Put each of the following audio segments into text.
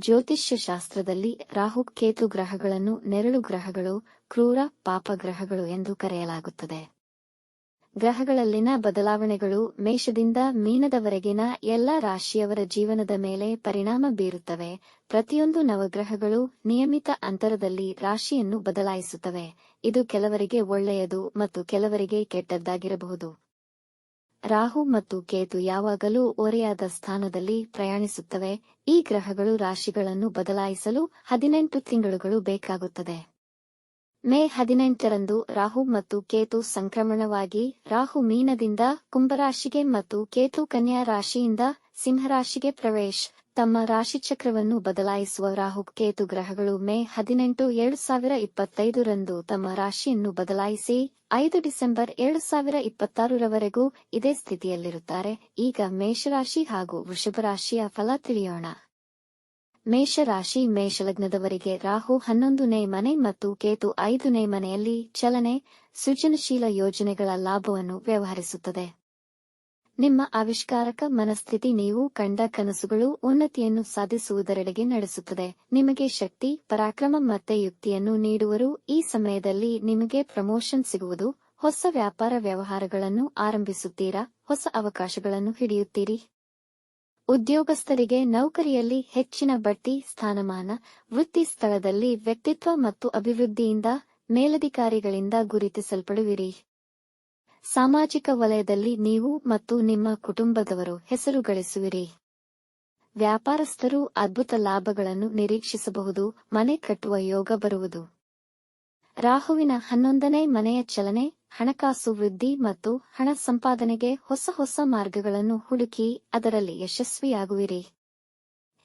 ಜ್ಯೋತಿಷ್ಯ ಶಾಸ್ತ್ರದಲ್ಲಿ ರಾಹು ಕೇತು ಗ್ರಹಗಳನ್ನು ನೆರಳು ಗ್ರಹಗಳು, ಕ್ರೂರ ಪಾಪ ಗ್ರಹಗಳು ಎಂದು ಕರೆಯಲಾಗುತ್ತದೆ. ಗ್ರಹಗಳಲ್ಲಿನ ಬದಲಾವಣೆಗಳು ಮೇಷದಿಂದ ಮೀನದವರೆಗಿನ ಎಲ್ಲ ರಾಶಿಯವರ ಜೀವನದ ಮೇಲೆ ಪರಿಣಾಮ ಬೀರುತ್ತವೆ. ಪ್ರತಿಯೊಂದು ನವಗ್ರಹಗಳು ನಿಯಮಿತ ಅಂತರದಲ್ಲಿ ರಾಶಿಯನ್ನು ಬದಲಾಯಿಸುತ್ತವೆ. ಇದು ಕೆಲವರಿಗೆ ಒಳ್ಳೆಯದು ಮತ್ತು ಕೆಲವರಿಗೆ ಕೆಟ್ಟದ್ದಾಗಿರಬಹುದು. ರಾಹು ಮತ್ತು ಕೇತು ಯಾವಾಗಲೂ ಓರೆಯಾದ ಸ್ಥಾನದಲ್ಲಿ ಪ್ರಯಾಣಿಸುತ್ತವೆ. ಈ ಗ್ರಹಗಳು ರಾಶಿಗಳನ್ನು ಬದಲಾಯಿಸಲು ಹದಿನೆಂಟು ತಿಂಗಳುಗಳು ಬೇಕಾಗುತ್ತದೆ. ಮೇ ಹದಿನೆಂಟರಂದು ರಾಹು ಮತ್ತು ಕೇತು ಸಂಕ್ರಮಣವಾಗಿ ರಾಹು ಮೀನದಿಂದ ಕುಂಭರಾಶಿಗೆ ಮತ್ತು ಕೇತು ಕನ್ಯಾ ರಾಶಿಯಿಂದ ಸಿಂಹರಾಶಿಗೆ ಪ್ರವೇಶ. ತಮ್ಮ ರಾಶಿಚಕ್ರವನ್ನು ಬದಲಾಯಿಸುವ ರಾಹು ಕೇತು ಗ್ರಹಗಳು ಮೇ ಹದಿನೆಂಟು, ಎರಡು ಸಾವಿರ ಇಪ್ಪತ್ತೈದರಂದು ತಮ್ಮ ರಾಶಿಯನ್ನು ಬದಲಾಯಿಸಿ ಐದು ಡಿಸೆಂಬರ್, ಎರಡು ಸಾವಿರ ಇಪ್ಪತ್ತಾರರವರೆಗೂ ಇದೇ ಸ್ಥಿತಿಯಲ್ಲಿರುತ್ತಾರೆ. ಈಗ ಮೇಷರಾಶಿ ಹಾಗೂ ವೃಷಭ ರಾಶಿಯ ಫಲ ತಿಳಿಯೋಣ. ಮೇಷರಾಶಿ ಮೇಷಲಗ್ನದವರಿಗೆ ರಾಹು ಹನ್ನೊಂದನೇ ಮನೆ ಮತ್ತು ಕೇತು ಐದನೇ ಮನೆಯಲ್ಲಿ ಚಲನೆ, ಸೃಜನಶೀಲ ಯೋಜನೆಗಳ ಲಾಭವನ್ನು ವ್ಯವಹರಿಸುತ್ತದೆ. ನಿಮ್ಮ ಆವಿಷ್ಕಾರಕ ಮನಸ್ಥಿತಿ ನೀವು ಕಂಡ ಕನಸುಗಳು ಉನ್ನತಿಯನ್ನು ಸಾಧಿಸುವುದರೆಡೆಗೆ ನಡೆಸುತ್ತದೆ. ನಿಮಗೆ ಶಕ್ತಿ, ಪರಾಕ್ರಮ ಮತ್ತೆ ಯುಕ್ತಿಯನ್ನು ನೀಡುವರು. ಈ ಸಮಯದಲ್ಲಿ ನಿಮಗೆ ಪ್ರಮೋಷನ್ ಸಿಗುವುದು. ಹೊಸ ವ್ಯಾಪಾರ ವ್ಯವಹಾರಗಳನ್ನು ಆರಂಭಿಸುತ್ತೀರಾ? ಹೊಸ ಅವಕಾಶಗಳನ್ನು ಹಿಡಿಯುತ್ತೀರಿ. ಉದ್ಯೋಗಸ್ಥರಿಗೆ ನೌಕರಿಯಲ್ಲಿ ಹೆಚ್ಚಿನ ಬಡ್ತಿ, ಸ್ಥಾನಮಾನ, ವೃತ್ತಿ ಸ್ಥಳದಲ್ಲಿ ವ್ಯಕ್ತಿತ್ವ ಮತ್ತು ಅಭಿವೃದ್ಧಿಯಿಂದ ಮೇಲಧಿಕಾರಿಗಳಿಂದ ಗುರುತಿಸಲ್ಪಡುವಿರಿ. ಸಾಮಾಜಿಕ ವಲಯದಲ್ಲಿ ನೀವು ಮತ್ತು ನಿಮ್ಮ ಕುಟುಂಬದವರು ಹೆಸರು ಗಳಿಸುವಿರಿ ವ್ಯಾಪಾರಸ್ಥರು ಅದ್ಭುತ ಲಾಭಗಳನ್ನು ನಿರೀಕ್ಷಿಸಬಹುದು, ಮನೆ ಕಟ್ಟುವ ಯೋಗ ಬರುವುದು. ರಾಹುವಿನ ಹನ್ನೊಂದನೇ ಮನೆಯ ಚಲನೆ, ಹಣಕಾಸು ವೃದ್ಧಿ ಮತ್ತು ಹಣ ಸಂಪಾದನೆಗೆ ಹೊಸ ಹೊಸ ಮಾರ್ಗಗಳನ್ನು ಹುಡುಕಿ ಅದರಲ್ಲಿ ಯಶಸ್ವಿಯಾಗುವಿರಿ.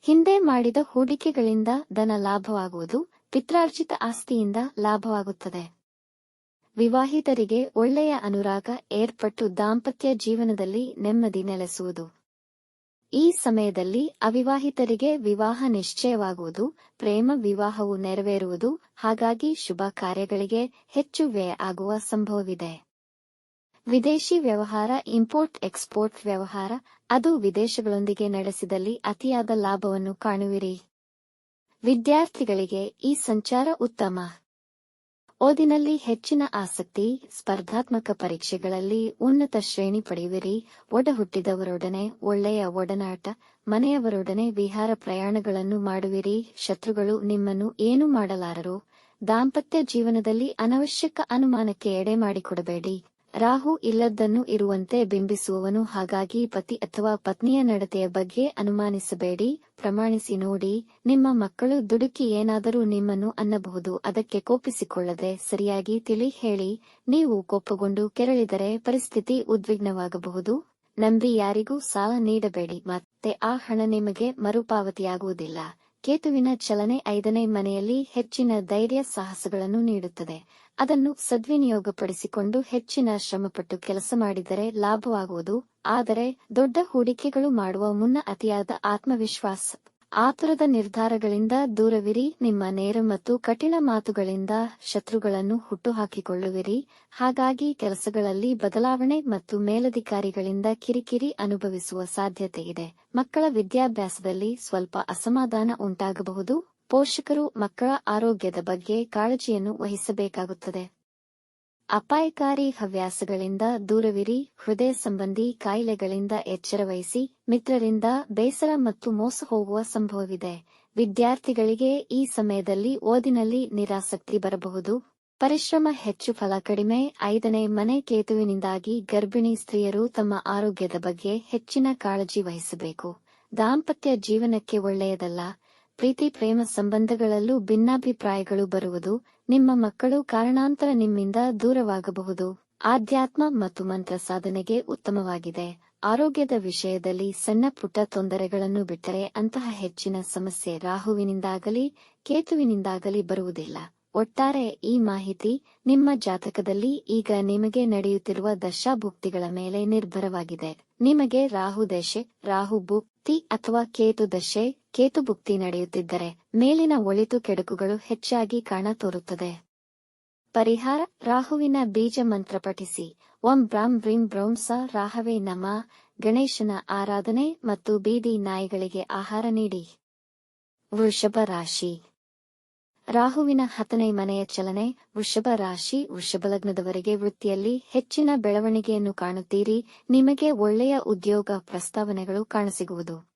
ಹಿಂದೆ ಮಾಡಿದ ಹೂಡಿಕೆಗಳಿಂದ ಧನ ಲಾಭವಾಗುವುದು, ಪಿತ್ರಾರ್ಜಿತ ಆಸ್ತಿಯಿಂದ ಲಾಭವಾಗುತ್ತದೆ. ವಿವಾಹಿತರಿಗೆ ಒಳ್ಳೆಯ ಅನುರಾಗ ಏರ್ಪಟ್ಟು ದಾಂಪತ್ಯ ಜೀವನದಲ್ಲಿ ನೆಮ್ಮದಿ ನೆಲೆಸುವುದು. ಈ ಸಮಯದಲ್ಲಿ ಅವಿವಾಹಿತರಿಗೆ ವಿವಾಹ ನಿಶ್ಚಯವಾಗುವುದು, ಪ್ರೇಮ ವಿವಾಹವು ನೆರವೇರುವುದು, ಹಾಗಾಗಿ ಶುಭ ಕಾರ್ಯಗಳಿಗೆ ಹೆಚ್ಚು ವ್ಯಯ ಆಗುವ ಸಂಭವವಿದೆ. ವಿದೇಶಿ ವ್ಯವಹಾರ, ಇಂಪೋರ್ಟ್ ಎಕ್ಸ್ಪೋರ್ಟ್ ವ್ಯವಹಾರ, ಅದು ವಿದೇಶಗಳೊಂದಿಗೆ ನಡೆಸಿದಲ್ಲಿ ಅತಿಯಾದ ಲಾಭವನ್ನು ಕಾಣುವಿರಿ. ವಿದ್ಯಾರ್ಥಿಗಳಿಗೆ ಈ ಸಂಚಾರ ಉತ್ತಮ. ಓದಿನಲ್ಲಿ ಹೆಚ್ಚಿನ ಆಸಕ್ತಿ, ಸ್ಪರ್ಧಾತ್ಮಕ ಪರೀಕ್ಷೆಗಳಲ್ಲಿ ಉನ್ನತ ಶ್ರೇಣಿ ಪಡೆಯುವಿರಿ. ಒಡ ಹುಟ್ಟಿದವರೊಡನೆ ಒಳ್ಳೆಯ ಒಡನಾಟ, ಮನೆಯವರೊಡನೆ ವಿಹಾರ ಪ್ರಯಾಣಗಳನ್ನು ಮಾಡುವಿರಿ. ಶತ್ರುಗಳು ನಿಮ್ಮನ್ನು ಏನು ಮಾಡಲಾರರು? ದಾಂಪತ್ಯ ಜೀವನದಲ್ಲಿ ಅನವಶ್ಯಕ ಅನುಮಾನಕ್ಕೆ ಎಡೆ ಮಾಡಿಕೊಡಬೇಡಿ. ರಾಹು ಇಲ್ಲದ್ದನ್ನು ಇರುವಂತೆ ಬಿಂಬಿಸುವವನು ಹಾಗಾಗಿ ಪತಿ ಅಥವಾ ಪತ್ನಿಯ ನಡತೆಯ ಬಗ್ಗೆ ಅನುಮಾನಿಸಬೇಡಿ. ಪ್ರಮಾಣಿಸಿ ನೋಡಿ, ನಿಮ್ಮ ಮಕ್ಕಳು ದುಡುಕಿ ಏನಾದರೂ ನಿಮ್ಮನ್ನು ಅನ್ನಬಹುದು, ಅದಕ್ಕೆ ಕೋಪಿಸಿಕೊಳ್ಳದೆ ಸರಿಯಾಗಿ ತಿಳಿ ಹೇಳಿ. ನೀವು ಕೋಪಗೊಂಡು ಕೆರಳಿದರೆ ಪರಿಸ್ಥಿತಿ ಉದ್ವಿಗ್ನವಾಗಬಹುದು. ನಂಬಿ ಯಾರಿಗೂ ಸಾಲ ನೀಡಬೇಡಿ, ಮತ್ತೆ ಆ ಹಣ ನಿಮಗೆ ಮರುಪಾವತಿಯಾಗುವುದಿಲ್ಲ. ಕೇತುವಿನ ಚಲನೆ ಐದನೇ ಮನೆಯಲ್ಲಿ ಹೆಚ್ಚಿನ ಧೈರ್ಯ ಸಾಹಸಗಳನ್ನು ನೀಡುತ್ತದೆ. ಅದನ್ನು ಸದ್ವಿನಿಯೋಗಪಡಿಸಿಕೊಂಡು ಹೆಚ್ಚಿನ ಶ್ರಮಪಟ್ಟು ಕೆಲಸ ಮಾಡಿದರೆ ಲಾಭವಾಗುವುದು, ಆದರೆ ದೊಡ್ಡ ಹೂಡಿಕೆಗಳು ಮಾಡುವ ಮುನ್ನ ಅತಿಯಾದ ಆತ್ಮವಿಶ್ವಾಸ ಆತುರದ ನಿರ್ಧಾರಗಳಿಂದ ದೂರವಿರಿ, ನಿಮ್ಮ ನೇರ ಮತ್ತು ಕಠಿಣ ಮಾತುಗಳಿಂದ ಶತ್ರುಗಳನ್ನು ಹುಟ್ಟುಹಾಕಿಕೊಳ್ಳುವಿರಿ. ಹಾಗಾಗಿ ಕೆಲಸಗಳಲ್ಲಿ ಬದಲಾವಣೆ ಮತ್ತು ಮೇಲಧಿಕಾರಿಗಳಿಂದ ಕಿರಿಕಿರಿ ಅನುಭವಿಸುವ ಸಾಧ್ಯತೆ ಇದೆ. ಮಕ್ಕಳ ವಿದ್ಯಾಭ್ಯಾಸದಲ್ಲಿ ಸ್ವಲ್ಪ ಅಸಮಾಧಾನ ಉಂಟಾಗಬಹುದು. ಪೋಷಕರು ಮಕ್ಕಳ ಆರೋಗ್ಯದ ಬಗ್ಗೆ ಕಾಳಜಿಯನ್ನು ವಹಿಸಬೇಕಾಗುತ್ತದೆ. ಅಪಾಯಕಾರಿ ಹವ್ಯಾಸಗಳಿಂದ ದೂರವಿರಿ, ಹೃದಯ ಸಂಬಂಧಿ ಕಾಯಿಲೆಗಳಿಂದ ಎಚ್ಚರವಹಿಸಿ, ಮಿತ್ರರಿಂದ ಬೇಸರ ಮತ್ತು ಮೋಸ ಹೋಗುವ ಸಂಭವವಿದೆ. ವಿದ್ಯಾರ್ಥಿಗಳಿಗೆ ಈ ಸಮಯದಲ್ಲಿ ಓದಿನಲ್ಲಿ ನಿರಾಸಕ್ತಿ ಬರಬಹುದು. ಪರಿಶ್ರಮ ಹೆಚ್ಚು ಫಲ ಕಡಿಮೆ. ಐದನೇ ಮನೆ ಕೇತುವಿನಿಂದಾಗಿ ಗರ್ಭಿಣಿ ಸ್ತ್ರೀಯರು ತಮ್ಮ ಆರೋಗ್ಯದ ಬಗ್ಗೆ ಹೆಚ್ಚಿನ ಕಾಳಜಿ ವಹಿಸಬೇಕು. ದಾಂಪತ್ಯ ಜೀವನಕ್ಕೆ ಒಳ್ಳೆಯದಲ್ಲ. ಪ್ರೀತಿ, ಪ್ರೇಮ ಸಂಬಂಧಗಳಲ್ಲೂ ಭಿನ್ನಾಭಿಪ್ರಾಯಗಳು ಬರುವುದು ನಿಮ್ಮ ಮಕ್ಕಳು ಕಾರಣಾಂತರ ನಿಮ್ಮಿಂದ ದೂರವಾಗಬಹುದು. ಆಧ್ಯಾತ್ಮ ಮತ್ತು ಮಂತ್ರ ಸಾಧನೆಗೆ ಉತ್ತಮವಾಗಿದೆ. ಆರೋಗ್ಯದ ವಿಷಯದಲ್ಲಿ ಸಣ್ಣ ಪುಟ್ಟ ತೊಂದರೆಗಳನ್ನು ಬಿಟ್ಟರೆ ಅಂತಹ ಹೆಚ್ಚಿನ ಸಮಸ್ಯೆ ರಾಹುವಿನಿಂದಾಗಲಿ, ಕೇತುವಿನಿಂದಾಗಲಿ ಬರುವುದಿಲ್ಲ. ಒಟ್ಟಾರೆ ಈ ಮಾಹಿತಿ ನಿಮ್ಮ ಜಾತಕದಲ್ಲಿ ಈಗ ನಿಮಗೆ ನಡೆಯುತ್ತಿರುವ ದಶಾಭುಕ್ತಿಗಳ ಮೇಲೆ ನಿರ್ಭರವಾಗಿದೆ. ನಿಮಗೆ ರಾಹು ದಶೆ, ರಾಹು ಭುಕ್ತಿ ಅಥವಾ ಕೇತು ದಶೆ ಕೇತು ಭುಕ್ತಿ ನಡೆಯುತ್ತಿದ್ದರೆ ಮೇಲಿನ ಒಳಿತು ಕೆಡುಕುಗಳು ಹೆಚ್ಚಾಗಿ ಕಾಣ ತೋರುತ್ತದೆ. ಪರಿಹಾರ, ರಾಹುವಿನ ಬೀಜ ಮಂತ್ರ ಪಠಿಸಿ ಓಂ ಬ್ರಾಂ ಬ್ರೀಂ ಬ್ರೌಂ ಸ ರಾಹವೇ ನಮ. ಗಣೇಶನ ಆರಾಧನೆ ಮತ್ತು ಬೀದಿ ನಾಯಿಗಳಿಗೆ ಆಹಾರ ನೀಡಿ. ವೃಷಭ ರಾಶಿ. ರಾಹುವಿನ ಹತನೇ ಮನೆಯ ಚಲನೆ, ವೃಷಭ ರಾಶಿ, ವೃಷಭ ಲಗ್ನದವರೆಗೆ ವೃತ್ತಿಯಲ್ಲಿ ಹೆಚ್ಚಿನ ಬೆಳವಣಿಗೆಯನ್ನು ಕಾಣುತ್ತೀರಿ. ನಿಮಗೆ ಒಳ್ಳೆಯ ಉದ್ಯೋಗ ಪ್ರಸ್ತಾವನೆಗಳು ಕಾಣಸಿಗುವುದು.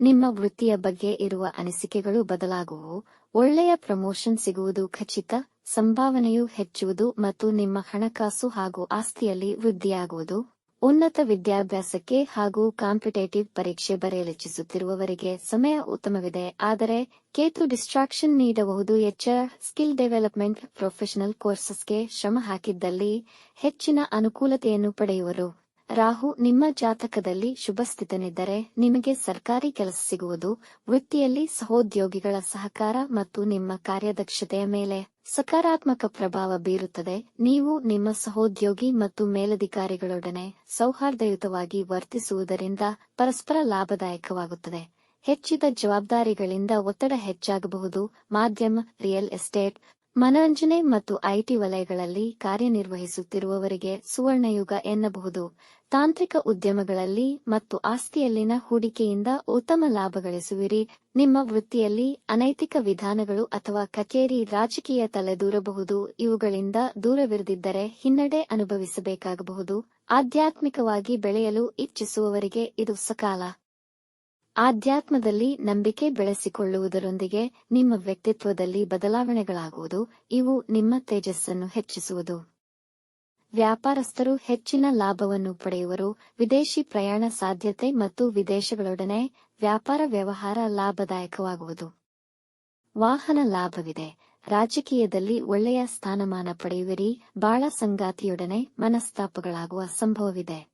ನಿಮ್ಮ ವೃತ್ತಿಯ ಬಗ್ಗೆ ಇರುವ ಅನಿಸಿಕೆಗಳು ಬದಲಾಗುವು ಒಳ್ಳೆಯ ಪ್ರಮೋಷನ್ ಸಿಗುವುದು ಖಚಿತ, ಸಂಭಾವನೆಯು ಹೆಚ್ಚುವುದು ಮತ್ತು ನಿಮ್ಮ ಹಣಕಾಸು ಹಾಗೂ ಆಸ್ತಿಯಲ್ಲಿ ವೃದ್ಧಿಯಾಗುವುದು. ಉನ್ನತ ವಿದ್ಯಾಭ್ಯಾಸಕ್ಕೆ ಹಾಗೂ ಕಾಂಪಿಟೇಟಿವ್ ಪರೀಕ್ಷೆ ಬರೆಯಲಿಚ್ಛಿಸುತ್ತಿರುವವರಿಗೆ ಸಮಯ ಉತ್ತಮವಿದೆ, ಆದರೆ ಕೇತು ಡಿಸ್ಟ್ರಾಕ್ಷನ್ ನೀಡಬಹುದು. ಎಚ್ಚ ಸ್ಕಿಲ್ ಡೆವಲಪ್ಮೆಂಟ್ ಪ್ರೊಫೆಷನಲ್ ಕೋರ್ಸಸ್ಗೆ ಶ್ರಮ ಹಾಕಿದ್ದಲ್ಲಿ ಹೆಚ್ಚಿನ ಅನುಕೂಲತೆಯನ್ನು ಪಡೆಯುವರು. ರಾಹು, ನಿಮ್ಮ ಜಾತಕದಲ್ಲಿ ಶುಭಸ್ಥಿತನಿದ್ದರೆ ನಿಮಗೆ ಸರ್ಕಾರಿ ಕೆಲಸ ಸಿಗುವುದು, ವೃತ್ತಿಯಲ್ಲಿ ಸಹೋದ್ಯೋಗಿಗಳ ಸಹಕಾರ ಮತ್ತು ನಿಮ್ಮ ಕಾರ್ಯದಕ್ಷತೆಯ ಮೇಲೆ ಸಕಾರಾತ್ಮಕ ಪ್ರಭಾವ ಬೀರುತ್ತದೆ. ನೀವು ನಿಮ್ಮ ಸಹೋದ್ಯೋಗಿ ಮತ್ತು ಮೇಲಧಿಕಾರಿಗಳೊಡನೆ ಸೌಹಾರ್ದಯುತವಾಗಿ ವರ್ತಿಸುವುದರಿಂದ ಪರಸ್ಪರ ಲಾಭದಾಯಕವಾಗುತ್ತದೆ. ಹೆಚ್ಚಿದ ಜವಾಬ್ದಾರಿಗಳಿಂದ ಒತ್ತಡ ಹೆಚ್ಚಾಗಬಹುದು. ಮಾಧ್ಯಮ, ರಿಯಲ್ ಎಸ್ಟೇಟ್ ಮನರಂಜನೆ ಮತ್ತು ಐಟಿ ವಲಯಗಳಲ್ಲಿ ಕಾರ್ಯನಿರ್ವಹಿಸುತ್ತಿರುವವರಿಗೆ ಸುವರ್ಣಯುಗ ಎನ್ನಬಹುದು. ತಾಂತ್ರಿಕ ಉದ್ಯಮಗಳಲ್ಲಿ ಮತ್ತು ಆಸ್ತಿಯಲ್ಲಿನ ಹೂಡಿಕೆಯಿಂದ ಉತ್ತಮ ಲಾಭ ಗಳಿಸುವಿರಿ. ನಿಮ್ಮ ವೃತ್ತಿಯಲ್ಲಿ ಅನೈತಿಕ ವಿಧಾನಗಳು ಅಥವಾ ಕಚೇರಿ ರಾಜಕೀಯ ತಲೆದೂರಬಹುದು. ಇವುಗಳಿಂದ ದೂರವಿರದಿದ್ದರೆ ಹಿನ್ನಡೆ ಅನುಭವಿಸಬೇಕಾಗಬಹುದು. ಆಧ್ಯಾತ್ಮಿಕವಾಗಿ ಬೆಳೆಯಲು ಇಚ್ಛಿಸುವವರಿಗೆ ಇದು ಸಕಾಲ. ಆಧ್ಯಾತ್ಮದಲ್ಲಿ ನಂಬಿಕೆ ಬೆಳೆಸಿಕೊಳ್ಳುವುದರೊಂದಿಗೆ ನಿಮ್ಮ ವ್ಯಕ್ತಿತ್ವದಲ್ಲಿ ಬದಲಾವಣೆಗಳಾಗುವುದು, ಇವು ನಿಮ್ಮ ತೇಜಸ್ಸನ್ನು ಹೆಚ್ಚಿಸುವುದು. ವ್ಯಾಪಾರಸ್ಥರು ಹೆಚ್ಚಿನ ಲಾಭವನ್ನು ಪಡೆಯುವರು, ವಿದೇಶಿ ಪ್ರಯಾಣ ಸಾಧ್ಯತೆ ಮತ್ತು ವಿದೇಶಗಳೊಡನೆ ವ್ಯಾಪಾರ ವ್ಯವಹಾರ ಲಾಭದಾಯಕವಾಗುವುದು. ವಾಹನ ಲಾಭವಿದೆ, ರಾಜಕೀಯದಲ್ಲಿ ಒಳ್ಳೆಯ ಸ್ಥಾನಮಾನ ಪಡೆಯುವಿರಿ, ಬಾಳ ಸಂಗಾತಿಯೊಡನೆ ಮನಸ್ತಾಪಗಳಾಗುವ ಸಂಭವವಿದೆ.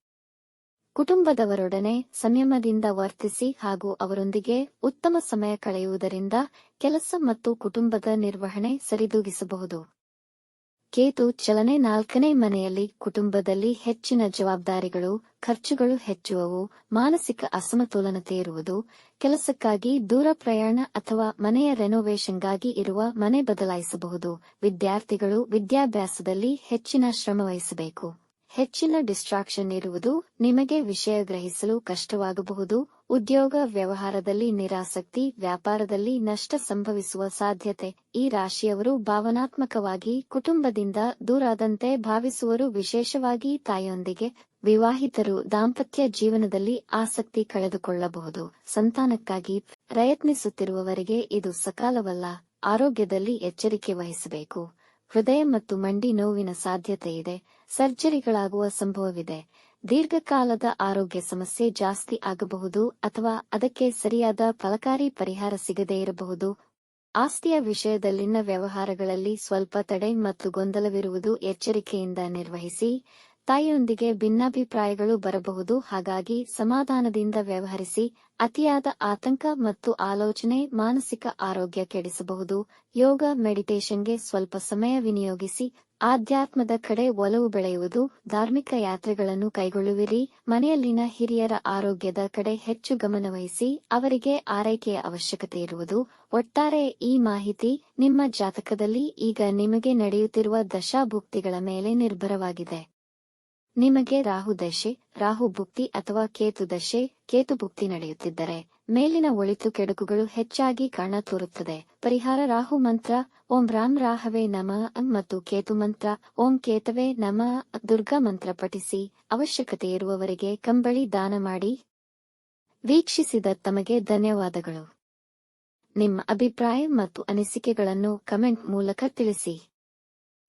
ಕುಟುಂಬದವರೊಡನೆ ಸಂಯಮದಿಂದ ವರ್ತಿಸಿ ಹಾಗೂ ಅವರೊಂದಿಗೆ ಉತ್ತಮ ಸಮಯ ಕಳೆಯುವುದರಿಂದ ಕೆಲಸ ಮತ್ತು ಕುಟುಂಬದ ನಿರ್ವಹಣೆ ಸರಿದೂಗಿಸಬಹುದು. ಕೇತು ಚಲನೆ ನಾಲ್ಕನೇ ಮನೆಯಲ್ಲಿ ಕುಟುಂಬದಲ್ಲಿ ಹೆಚ್ಚಿನ ಜವಾಬ್ದಾರಿಗಳು, ಖರ್ಚುಗಳು ಹೆಚ್ಚುವವು, ಮಾನಸಿಕ ಅಸಮತೋಲನತೆ ಇರುವುದು, ಕೆಲಸಕ್ಕಾಗಿ ದೂರ ಪ್ರಯಾಣ ಅಥವಾ ಮನೆಯ ರೆನೋವೇಷನ್ಗಾಗಿ ಇರುವ ಮನೆ ಬದಲಾಯಿಸಬಹುದು, ವಿದ್ಯಾರ್ಥಿಗಳು ವಿದ್ಯಾಭ್ಯಾಸದಲ್ಲಿ ಹೆಚ್ಚಿನ ಶ್ರಮ ವಹಿಸಬೇಕು. ಹೆಚ್ಚಿನ ಡಿಸ್ಟ್ರಾಕ್ಷನ್ ಇರುವುದು ನಿಮಗೆ ವಿಷಯ ಗ್ರಹಿಸಲು ಕಷ್ಟವಾಗಬಹುದು. ಉದ್ಯೋಗ ವ್ಯವಹಾರದಲ್ಲಿ ನಿರಾಸಕ್ತಿ, ವ್ಯಾಪಾರದಲ್ಲಿ ನಷ್ಟ ಸಂಭವಿಸುವ ಸಾಧ್ಯತೆ. ಈ ರಾಶಿಯವರು ಭಾವನಾತ್ಮಕವಾಗಿ ಕುಟುಂಬದಿಂದ ದೂರಾದಂತೆ ಭಾವಿಸುವರು. ವಿಶೇಷವಾಗಿ ತಾಯಿಯೊಂದಿಗೆ ವಿವಾಹಿತರು ದಾಂಪತ್ಯ ಜೀವನದಲ್ಲಿ ಆಸಕ್ತಿ ಕಳೆದುಕೊಳ್ಳಬಹುದು. ಸಂತಾನಕ್ಕಾಗಿ ಪ್ರಯತ್ನಿಸುತ್ತಿರುವವರಿಗೆ ಇದು ಸಕಾಲವಲ್ಲ. ಆರೋಗ್ಯದಲ್ಲಿ ಎಚ್ಚರಿಕೆ ವಹಿಸಬೇಕು. ಹೃದಯ ಮತ್ತು ಮಂಡಿ ನೋವಿನ ಸಾಧ್ಯತೆ ಇದೆ. ಸರ್ಜರಿಗಳಾಗುವ ಸಂಭವವಿದೆ. ದೀರ್ಘಕಾಲದ ಆರೋಗ್ಯ ಸಮಸ್ಯೆ ಜಾಸ್ತಿ ಆಗಬಹುದು ಅಥವಾ ಅದಕ್ಕೆ ಸರಿಯಾದ ಫಲಕಾರಿ ಪರಿಹಾರ ಸಿಗದೇ ಇರಬಹುದು. ಆಸ್ತಿಯ ವಿಷಯದಲ್ಲಿನ ವ್ಯವಹಾರಗಳಲ್ಲಿ ಸ್ವಲ್ಪ ತಡೆ ಮತ್ತು ಗೊಂದಲವಿರುವುದು ಎಚ್ಚರಿಕೆಯಿಂದ ನಿರ್ವಹಿಸಿ. ತಾಯಿಯೊಂದಿಗೆ ಭಿನ್ನಾಭಿಪ್ರಾಯಗಳು ಬರಬಹುದು, ಹಾಗಾಗಿ ಸಮಾಧಾನದಿಂದ ವ್ಯವಹರಿಸಿ, ಅತಿಯಾದ ಆತಂಕ ಮತ್ತು ಆಲೋಚನೆ ಮಾನಸಿಕ ಆರೋಗ್ಯ ಕೆಡಿಸಬಹುದು. ಯೋಗ, ಮೆಡಿಟೇಷನ್ಗೆ ಸ್ವಲ್ಪ ಸಮಯ ವಿನಿಯೋಗಿಸಿ, ಆಧ್ಯಾತ್ಮದ ಕಡೆ ಒಲವು ಬೆಳೆಯುವುದು, ಧಾರ್ಮಿಕ ಯಾತ್ರೆಗಳನ್ನು ಕೈಗೊಳ್ಳುವಿರಿ. ಮನೆಯಲ್ಲಿನ ಹಿರಿಯರ ಆರೋಗ್ಯದ ಕಡೆ ಹೆಚ್ಚು ಗಮನವಹಿಸಿ, ಅವರಿಗೆ ಆರೈಕೆಯ ಅವಶ್ಯಕತೆ ಇರುವುದು. ಒಟ್ಟಾರೆ ಈ ಮಾಹಿತಿ ನಿಮ್ಮ ಜಾತಕದಲ್ಲಿ ಈಗ ನಿಮಗೆ ನಡೆಯುತ್ತಿರುವ ದಶಾಭುಕ್ತಿಗಳ ಮೇಲೆ ನಿರ್ಭರವಾಗಿದೆ. ನಿಮಗೆ ರಾಹು ದಶೆ, ರಾಹು ಭುಕ್ತಿ ಅಥವಾ ಕೇತು ದಶೆ, ಕೇತು ಭುಕ್ತಿ ನಡೆಯುತ್ತಿದ್ದರೆ, ಮೇಲಿನ ಒಳಿತು ಕೆಡುಕುಗಳು ಹೆಚ್ಚಾಗಿ ಕಾಣ ತೋರುತ್ತದೆ. ಪರಿಹಾರ ರಾಹು ಮಂತ್ರ, ಓಂ ರಾಮ್ ರಾಹವೇ ನಮ ಮತ್ತು ಕೇತು ಮಂತ್ರ, ಓಂ ಕೇತವೇ ನಮ ದುರ್ಗಾ ಮಂತ್ರ ಪಠಿಸಿ, ಅವಶ್ಯಕತೆ ಇರುವವರಿಗೆ ಕಂಬಳಿ ದಾನ ಮಾಡಿ. ವೀಕ್ಷಿಸಿದ ತಮಗೆ ಧನ್ಯವಾದಗಳು. ನಿಮ್ಮ ಅಭಿಪ್ರಾಯ ಮತ್ತು ಅನಿಸಿಕೆಗಳನ್ನು ಕಮೆಂಟ್ ಮೂಲಕ ತಿಳಿಸಿ.